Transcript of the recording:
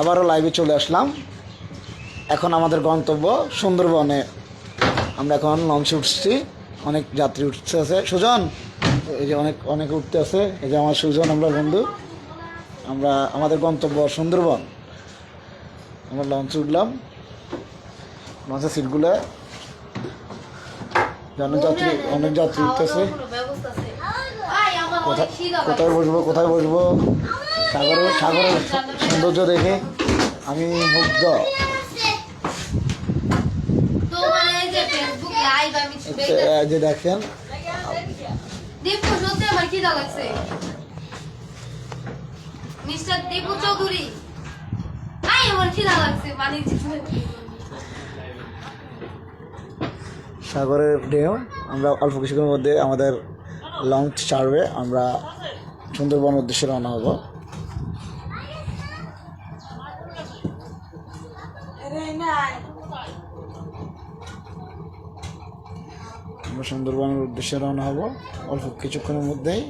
আবারও লাইভে চলে আসলাম। এখন আমাদের গন্তব্য সুন্দরবনে। আমরা এখন লঞ্চে উঠছি। অনেক যাত্রী উঠতে আছে। সুজন এই যে অনেক অনেক উঠতে আছে। এই যে আমার সুজন আমরা বন্ধু। আমরা আমাদের গন্তব্য সুন্দরবন। আমরা লঞ্চে উঠলাম। লঞ্চের সিটগুলো জানো যাত্রী অনেক যাত্রী উঠতেছে। কোথায় কোথায় বসবো কোথায় বসবো? সাগরের সাগরের সৌন্দর্য দেখে আমি মুগ্ধ। তোমার যে দেখেন মিস্টার দীপু চৌধুরী। মানে সাগরের ঢেউ আমরা অল্প কিছুক্ষণের মধ্যে আমাদের লঞ্চ ছাড়বে। আমরা সুন্দরবন উদ্দেশ্যে রওনা হব। আমরা সুন্দরবনের উদ্দেশ্যে রওনা হব। অল্প কিছুক্ষণের মধ্যেই।